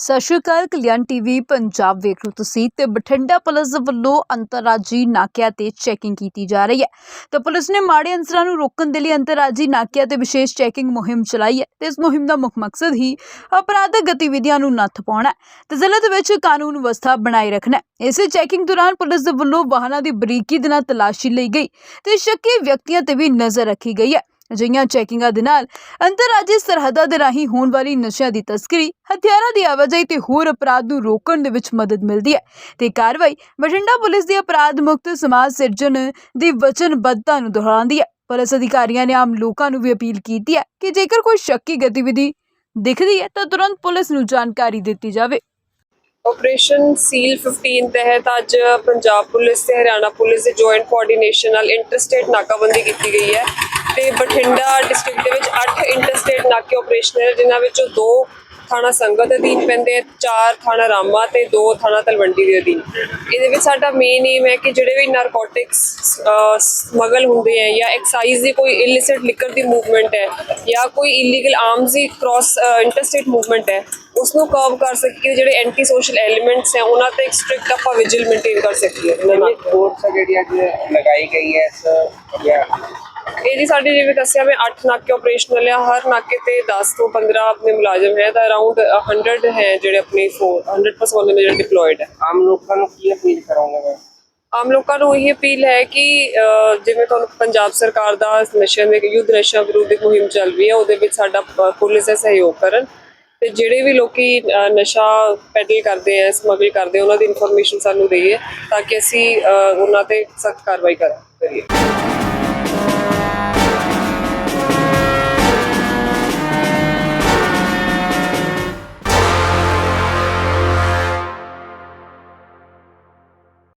ਸਤਿ ਸ਼੍ਰੀ ਅਕਾਲ, ਕਲਿਆਣ ਟੀਵੀ, ਪੰਜਾਬ ਵੇਖ ਰਹੇ ਤੁਸੀਂ ਤੇ ਬਠਿੰਡਾ ਪੁਲਿਸ ਵੱਲੋਂ ਅੰਤਰਰਾਜੀ ਨਾਕਿਆਂ ਤੇ ਚੈਕਿੰਗ ਕੀਤੀ ਜਾ ਰਹੀ ਹੈ ਤੇ ਪੁਲਿਸ ਨੇ ਮਾੜੇ ਅੰਸਰਾਂ ਨੂੰ ਰੋਕਣ ਦੇ ਲਈ ਅੰਤਰਰਾਜੀ ਨਾਕਿਆਂ ਤੇ ਵਿਸ਼ੇਸ਼ ਚੈਕਿੰਗ ਮੁਹਿੰਮ ਚਲਾਈ ਹੈ ਤੇ ਇਸ ਮੁਹਿੰਮ ਦਾ ਮੁੱਖ ਮਕਸਦ ਹੀ ਅਪਰਾਧਕ ਗਤੀਵਿਧੀਆਂ ਨੂੰ ਨੱਥ ਪਾਉਣਾ ਹੈ ਤੇ ਜ਼ਿਲ੍ਹੇ ਦੇ ਵਿੱਚ ਕਾਨੂੰਨ ਵਿਵਸਥਾ ਬਣਾਈ ਰੱਖਣਾ ਹੈ। ਇਸੇ ਚੈਕਿੰਗ ਦੌਰਾਨ ਪੁਲਿਸ ਦੇ ਵੱਲੋਂ ਵਾਹਨਾਂ ਦੀ ਬਰੀਕੀ ਦੇ ਨਾਲ ਤਲਾਸ਼ੀ ਲਈ ਗਈ ਤੇ ਸ਼ੱਕੀ ਵਿਅਕਤੀਆਂ ਤੇ ਵੀ ਨਜ਼ਰ ਰੱਖੀ ਗਈ ਹੈ ਅਜਿਹੀਆਂ ਚੈਕਿੰਗਾਂ ਦੇ ਨਾਲ ਅੰਤਰਰਾਜੀ ਸਰਹੱਦਾਂ ਦੇ ਰਾਹੀਂ ਹੋਣ ਵਾਲੀ ਨਸ਼ਿਆਂ ਦੀ ਤਸਕਰੀ, ਹਥਿਆਰਾਂ ਦੀ ਆਵਾਜਾਈ ਤੇ ਹੋਰ ਅਪਰਾਧ ਨੂੰ ਰੋਕਣ ਦੇ ਵਿੱਚ ਮਦਦ ਮਿਲਦੀ ਹੈ ਤੇ ਕਾਰਵਾਈ ਬਠਿੰਡਾ ਪੁਲਿਸ ਦੀ ਅਪਰਾਧ ਮੁਕਤ ਸਮਾਜ ਸਿਰਜਣ ਦੀ ਵਚਨਬੱਧਤਾ ਨੂੰ ਦੁਹਰਾਉਂਦੀ ਹੈ। ਪੁਲਿਸ ਅਧਿਕਾਰੀਆਂ ਨੇ ਆਮ ਲੋਕਾਂ ਨੂੰ ਵੀ ਅਪੀਲ ਕੀਤੀ ਹੈ ਕਿ ਜੇਕਰ ਕੋਈ ਸ਼ੱਕੀ ਗਤੀਵਿਧੀ ਦਿਖਦੀ ਹੈ ਤਾਂ ਤੁਰੰਤ ਪੁਲਿਸ ਨੂੰ ਜਾਣਕਾਰੀ ਦਿੱਤੀ ਜਾਵੇ। ਆਪਰੇਸ਼ਨ ਸੀਲ 15 ਤਹਿਤ ਅੱਜ ਪੰਜਾਬ ਪੁਲਿਸ ਤੇ ਹਰਿਆਣਾ ਪੁਲਿਸ ਦੇ ਜੁਆਇੰਟ ਕੋਆਰਡੀਨੇਸ਼ਨ ਨਾਲ ਇੰਟਰਸਟੇਟ ਨਾਕਾਬੰਦੀ ਕੀਤੀ ਗਈ ਹੈ। ਤੇ ਬਠਿੰਡਾ ਡਿਸਟ੍ਰਿਕਟ ਦੇ ਵਿੱਚ 8 ਇੰਟਰਸਟੇਟ ਨਾਕੇ ਆਪਰੇਸ਼ਨਲ ਹੈ ਜਿਨ੍ਹਾਂ ਵਿੱਚੋਂ ਦੋ ਥਾਣਾ ਸੰਗਤ ਅਧੀਨ ਪੈਂਦੇ ਆ ਚਾਰ ਥਾਣਾ ਰਾਮਾ ਤੇ ਦੋ ਥਾਣਾ ਤਲਵੰਡੀ ਦੇ ਅਧੀਨ। ਇਹਦੇ ਵਿੱਚ ਸਾਡਾ ਮੇਨ ਏਮ ਹੈ ਕਿ ਜਿਹੜੇ ਵੀ ਨਾਰਕੋਟਿਕਸ ਸਮਗਲ ਹੁੰਦੇ ਆ ਜਾਂ ਐਕਸਾਈਜ਼ ਦੀ ਕੋਈ ਇਲਿਸਿਟ ਲਿਕਰ ਦੀ ਮੂਵਮੈਂਟ ਹੈ ਜਾਂ ਕੋਈ ਇਲੀਗਲ ਆਰਮਸ ਦੀ ਕ੍ਰਾਸ ਇੰਟਰਸਟੇਟ ਮੂਵਮੈਂਟ ਹੈ ਉਸ ਨੂੰ ਕਰਵ ਕਰ ਸਕੀਏ, ਜਿਹੜੇ ਐਂਟੀ ਸੋਸ਼ਲ ਐਲੀਮੈਂਟਸ ਹੈ, ਉਹਨਾਂ ਤੇ ਸਟ੍ਰਿਕਟ ਆਪਾਂ ਵਿਜੀਲ ਮੇਨਟੇਨ ਕਰ ਸਕੀਏ। ਇਹਨਾਂ ਨਾਲ ਫੋਰਸ ਜਿਹੜੀ ਅੱਜ ਲਗਾਈ ਗਈ ਹੈ, ਇਸ ਜਾਂ ਇਹ ਜੀ ਸਾਡੇ ਜਿਵੇਂ ਦੱਸਿਆ ਮੈਂ 8 ਨਾਕੇ ਆਪਰੇਸ਼ਨਲ ਆ ਹਰ ਨਾਕੇ ਤੇ 10 ਤੋਂ 15 ਆਪਣੇ ਮੁਲਾਜ਼ਮ ਹੈ ਤਾਂ ਅਰਾਊਂਡ 100 ਹੈ ਜਿਹੜੇ ਆਪਣੇ 100% ਉਹਨਾਂ ਦੇ ਜਿਹੜੇ ਡਿਪਲੋਇਡ ਹੈ ਆਮ ਲੋਕਾਂ ਨੂੰ ਕੀ ਅਪੀਲ ਕਰੋਗੇ ਮੈਂ ਆਮ ਲੋਕਾਂ ਨੂੰ ਇਹ ਅਪੀਲ ਹੈ ਕਿ ਜਿਵੇਂ ਤੁਹਾਨੂੰ ਪੰਜਾਬ ਸਰਕਾਰ ਦਾ ਨਸ਼ਿਆਂ ਦੇ ਯੁੱਧ ਨਸ਼ਾ ਵਿਰੋਧੀ ਮੁਹਿੰਮ ਚੱਲ ਰਹੀ ਹੈ ਉਹਦੇ ਵਿੱਚ ਸਾਡਾ ਪੁਲਿਸ ਦਾ ਸਹਿਯੋਗ ਕਰਨ। ਤੇ ਜਿਹੜੇ ਵੀ ਲੋਕੀ ਨਸ਼ਾ ਪੈਡਲ ਕਰਦੇ ਆ ਸਮਗਲ ਕਰਦੇ ਉਹਨਾਂ ਦੀ ਇਨਫੋਰਮੇਸ਼ਨ ਸਾਨੂੰ ਦੇਈਏ ਤਾਂ ਕਿ ਅਸੀਂ ਉਹਨਾਂ ਤੇ ਸਖਤ ਕਾਰਵਾਈ ਕਰ ਕਰੀਏ।